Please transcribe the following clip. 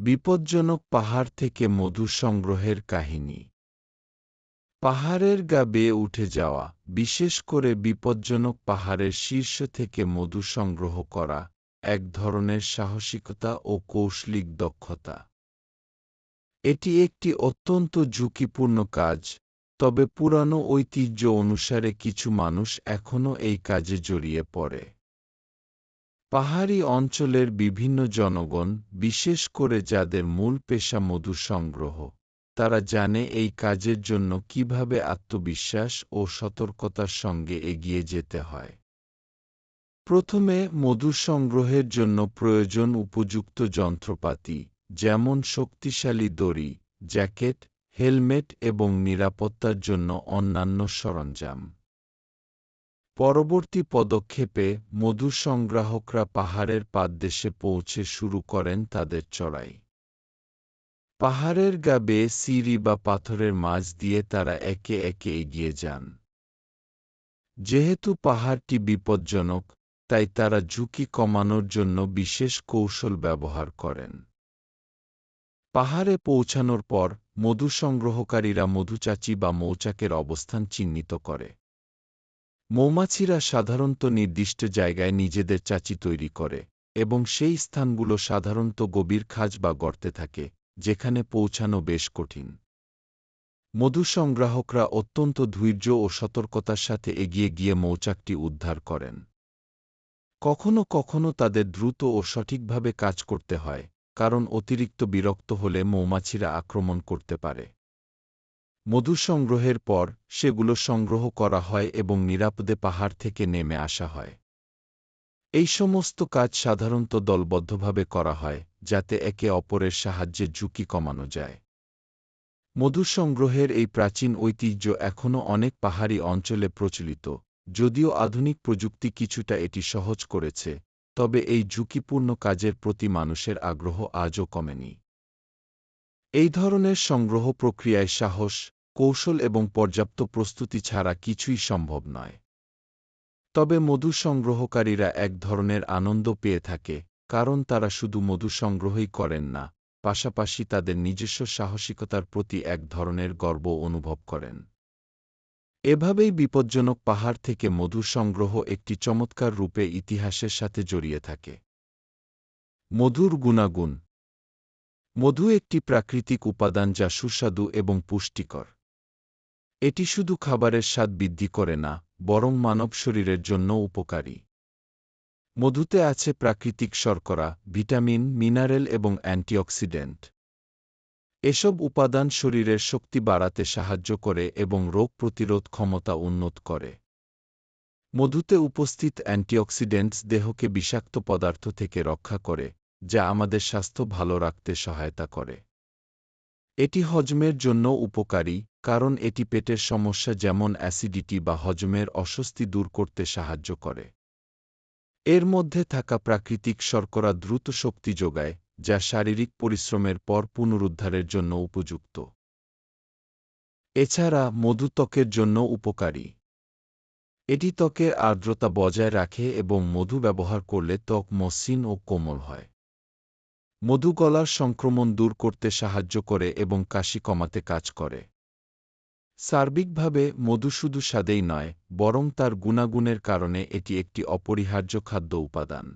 বিপজ্জনক পাহাড় থেকে মধু সংগ্রহের কাহিনী। পাহাড়ের গা বেয়ে উঠে যাওয়া, বিশেষ করে বিপজ্জনক পাহাড়ের শীর্ষ থেকে মধু সংগ্রহ করা, এক ধরনের সাহসিকতা ও কৌশলিক দক্ষতা। এটি একটি অত্যন্ত ঝুঁকিপূর্ণ কাজ, তবে পুরানো ঐতিহ্য অনুসারে কিছু মানুষ এখনও এই কাজে জড়িয়ে পড়ে। পাহাড়ি অঞ্চলের বিভিন্ন জনগণ, বিশেষ করে যাদের মূল পেশা মধু সংগ্রহ, তারা জানে এই কাজের জন্য কীভাবে আত্মবিশ্বাস ও সতর্কতার সঙ্গে এগিয়ে যেতে হয়। প্রথমে, মধু সংগ্রহের জন্য প্রয়োজন উপযুক্ত যন্ত্রপাতি, যেমন শক্তিশালী দড়ি, জ্যাকেট, হেলমেট এবং নিরাপত্তার জন্য অন্যান্য সরঞ্জাম। পরবর্তী পদক্ষেপে মধু সংগ্রাহকরা পাহাড়ের পাদদেশে পৌঁছে শুরু করেন তাদের চড়াই। পাহাড়ের গা বেয়ে সিঁড়ি বা পাথরের মাঝ দিয়ে তারা একে একে এগিয়ে যান। যেহেতু পাহাড়টি বিপজ্জনক, তাই তারা ঝুঁকি কমানোর জন্য বিশেষ কৌশল ব্যবহার করেন। পাহাড়ে পৌঁছানোর পর মধু সংগ্রহকারীরা মধুচাচি বা মৌচাকের অবস্থান চিহ্নিত করে। মৌমাছিরা সাধারণত নির্দিষ্ট জায়গায় নিজেদের চাচি তৈরি করে, এবং সেই স্থানগুলো সাধারণত গভীর খাজ বা গর্তে থাকে, যেখানে পৌঁছানো বেশ কঠিন। মধু সংগ্রাহকরা অত্যন্ত ধৈর্য ও সতর্কতার সাথে এগিয়ে গিয়ে মৌচাকটি উদ্ধার করেন। কখনো কখনো তাদের দ্রুত ও সঠিকভাবে কাজ করতে হয়, কারণ অতিরিক্ত বিরক্ত হলে মৌমাছিরা আক্রমণ করতে পারে। মধু সংগ্রহের পর সেগুলো সংগ্রহ করা হয় এবং নিরাপদে পাহাড় থেকে নেমে আসা হয়। এই সমস্ত কাজ সাধারণত দলবদ্ধভাবে করা হয়, যাতে একে অপরের সাহায্যে ঝুঁকি কমানো যায়। মধু সংগ্রহের এই প্রাচীন ঐতিহ্য এখনও অনেক পাহাড়ি অঞ্চলে প্রচলিত, যদিও আধুনিক প্রযুক্তি কিছুটা এটি সহজ করেছে, তবে এই ঝুঁকিপূর্ণ কাজের প্রতি মানুষের আগ্রহ আজও কমেনি। এই ধরনের সংগ্রহ প্রক্রিয়ায় সাহস কৌশল এবং পর্যাপ্ত প্রস্তুতি ছাড়া কিছুই সম্ভব নয়। তবে মধু সংগ্রহকারীরা এক ধরনের আনন্দ পেয়ে থাকে, কারণ তারা শুধু মধু সংগ্রহই করেন না, পাশাপাশি তাদের নিজস্ব সাহসিকতার প্রতি এক ধরনের গর্ব অনুভব করেন। এভাবেই বিপজ্জনক পাহাড় থেকে মধু সংগ্রহ একটি চমৎকার রূপে ইতিহাসের সাথে জড়িয়ে থাকে। মধুর গুণাগুণ মধু একটি প্রাকৃতিক উপাদান যা সুস্বাদু এবং পুষ্টিকর। এটি শুধু খাবারের স্বাদ বৃদ্ধি করে না, বরং মানব শরীরের জন্য উপকারী। মধুতে আছে প্রাকৃতিক শর্করা, ভিটামিন, মিনারেল এবং অ্যান্টিঅক্সিডেন্ট। এসব উপাদান শরীরের শক্তি বাড়াতে সাহায্য করে এবং রোগ প্রতিরোধ ক্ষমতা উন্নত করে। মধুতে উপস্থিত অ্যান্টিঅক্সিডেন্টস দেহকে বিষাক্ত পদার্থ থেকে রক্ষা করে, যা আমাদের স্বাস্থ্য ভালো রাখতে সহায়তা করে। এটি হজমের জন্য উপকারী, কারণ এটি পেটের সমস্যা যেমন অ্যাসিডিটি বা হজমের অস্বস্তি দূর করতে সাহায্য করে। এর মধ্যে থাকা প্রাকৃতিক শর্করা দ্রুত শক্তি যোগায়, যা শারীরিক পরিশ্রমের পর পুনরুদ্ধারের জন্য উপযুক্ত। এছাড়া মধু ত্বকের জন্য উপকারী। এটি ত্বকের আর্দ্রতা বজায় রাখে এবং মধু ব্যবহার করলে ত্বক মসৃণ ও কোমল হয়। মধু গলার সংক্রমণ দূর করতে সাহায্য করে এবং কাশি কমাতে কাজ করে। সার্বিকভাবে, মধু শুধু স্বাদেই নয়, বরং তার গুণাগুণের কারণে এটি একটি অপরিহার্য খাদ্য উপাদান।